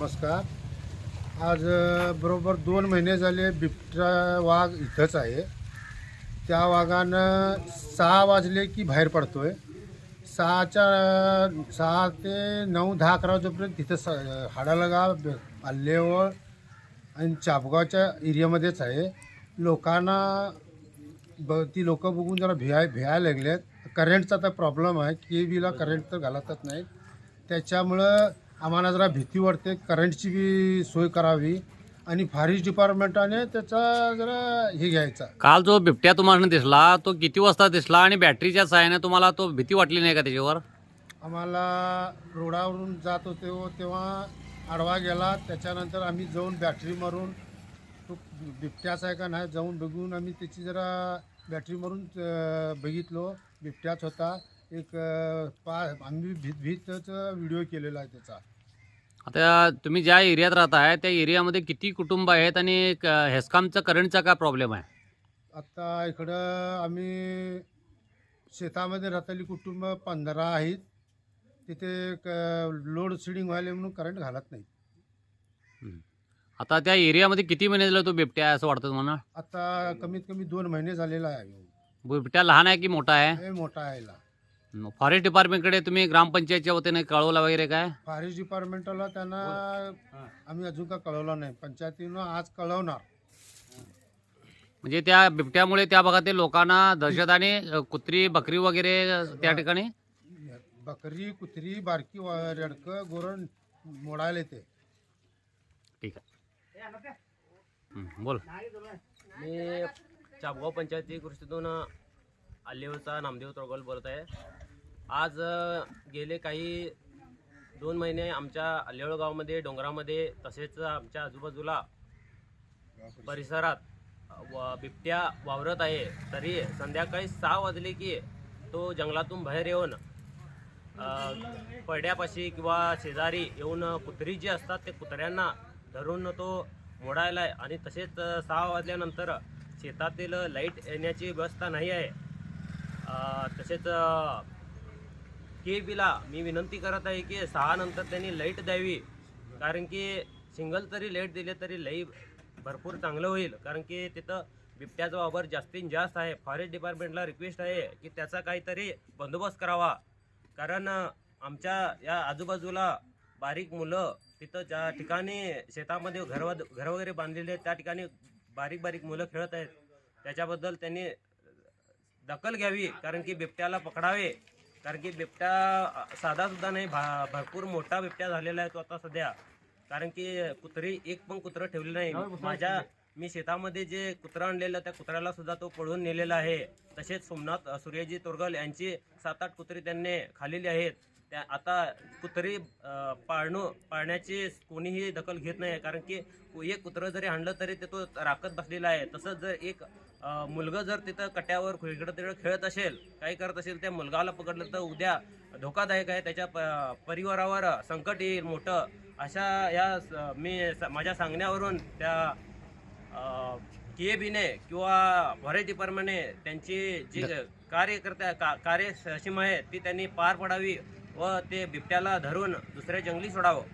नमस्कार. आज बरोबर दोन महिने झाले बिबट्या वाघ इथंच आहे. त्या वाघानं सहा वाजले की बाहेर पडतो आहे सहाच्या सहा ते नऊ दहा अकरा वाजेपर्यंत तिथं स हाडालगाव आल्लेवळ आणि चापगावच्या एरियामध्येच आहे. लोकांना ब ती लोकं बघून जरा भियाय भियायला लागलेत. करंटचा तर प्रॉब्लेम आहे. के बीला करंट तर घालतच नाही त्याच्यामुळं आम्हाला जरा भीती वाटते. करंटची बी सोय करावी आणि फॉरेस्ट डिपार्टमेंटाने त्याचा जरा हे घ्यायचा. काल जो बिबट्या तुम्हाला दिसला तो किती वाजता दिसला आणि बॅटरीच्या सहाय्याने तुम्हाला तो भीती वाटली नाही का त्याच्यावर? आम्हाला रोडावरून जात होते हो तेव्हा आडवा गेला. त्याच्यानंतर आम्ही जाऊन बॅटरी मारून तो बिबट्याच आहे का नाही जाऊन बघून आम्ही त्याची जरा बॅटरी मारून बघितलो. बिबट्याच होता. एक पा आम्ही भीत भीतच व्हिडिओ केलेला आहे त्याचा. आता तुम्ही ज्या एरियात राहताय त्या एरियामध्ये किती कुटुंब आहेत आणि हेस्कॉमचा करंटचा काय प्रॉब्लेम आहे? आता इकडं आम्ही शेतामध्ये राहताली कुटुंब पंधरा आहेत. तिथे क लोड शेडिंग व्हायला म्हणून करंट घालत नाही आता त्या एरियामध्ये किती महिने झाले तो बिबट्या आहे असं वाटतं तुम्हाला? आता कमीत कमी दोन महिने झालेला आहे. बिबट्या लहान आहे की मोठा आहे? हे मोठा आहे फॉरेस्ट डिपार्टमेंटकडे तुम्ही ग्रामपंचायतच्या वतीने कळवला वगैरे काय? फॉरेस्ट डिपार्टमेंटला त्यांना आम्ही अजून का कळवलं नाही. पंचायतीनं आज कळवणार. म्हणजे त्या बिबट्यामुळे त्या भागातील लोकांना दहशत आणि अ, कुत्री बकरी वगैरे त्या ठिकाणी? बकरी कुत्री बारकी वा- रेडकं गोरण मोडायला येते. ठीक आहे. हं, बोल. मी चापगाव पंचायती कृषीतून आलेवचा नामदेव तोडगोल बोलत आहे. आज गेले काही दोन महिने आमच्या आलेवळ गावामध्ये डोंगरामध्ये तसेच आमच्या आजूबाजूला परिसरात व बिबट्या वावरत आहे. तरी संध्याकाळी सहा वाजले की तो जंगलातून बाहेर येऊन अ, पड्यापाशी किंवा शेजारी येऊन कुत्री जी असतात ते कुत्र्यांना धरून तो मोडायला आहे आणि तसेच सहा वाजल्यानंतर शेतातील लाइट येण्याची व्यवस्था नाही आहे. तसेच के बीला मी विनंती करत आहे की सहा नंतर त्यांनी लाइट द्यावी. कारण की सिंगल तरी लाइट दिले तरी लई भरपूर चांगलं होईल. कारण की तिथं बिबट्याचा वापर जास्तीत जास्त आहे. फॉरेस्ट डिपार्टमेंटला रिक्वेस्ट आहे की त्याचा काहीतरी बंदोबस्त करावा. कारण आमच्या या आजूबाजूला बारीक मुलं तिथं ज्या ठिकाणी शेतामध्ये घर घर वगैरे बांधलेले आहेत त्या ठिकाणी बारीक बारीक मुलं खेळत आहेत. त्याच्याबद्दल त्यांनी दखल घ्यावी कारण की बिबट्याला पकडावे. कारण की बिबट्या साधा सुद्धा नाही भा भरपूर मोठा बिबट्या झालेला आहे तो आता सध्या. कारण की कुत्री एक पण कुत्रं ठेवलेलं नाही. माझ्या मी शेतामध्ये जे कुत्रं आणलेलं त्या कुत्र्याला सुद्धा तो पळून नेलेला आहे. तसेच सोमनाथ सूर्यजी तोरगल यांची सात आठ कुत्री त्यांनी खाल्लेली आहेत. त्या आता कुत्री पाळणं पाळण्याची कोणीही दखल घेत नाही कारण की एक कुत्रं जरी आणलं तरी ते तो राखत बसलेला आहे. तसंच जर एक मुलगा जर तिथं कट्यावर इकडं तिकडं खेळत असेल काही करत असेल त्या मुलगाला पकडलं तर उद्या धोकादायक आहे त्याच्या प- परिवारावर संकट येईल मोठं. अशा या स- मी माझ्या सांगण्यावरून त्या के बीने किंवा फॉरेस्ट डिपार्टमेंटने त्यांची जी कार्यकर्त्या का कार्यसीमा आहे ती त्यांनी पार पडावी. व ते बिबट्याला धरून दुसरे जंगली सोडावं.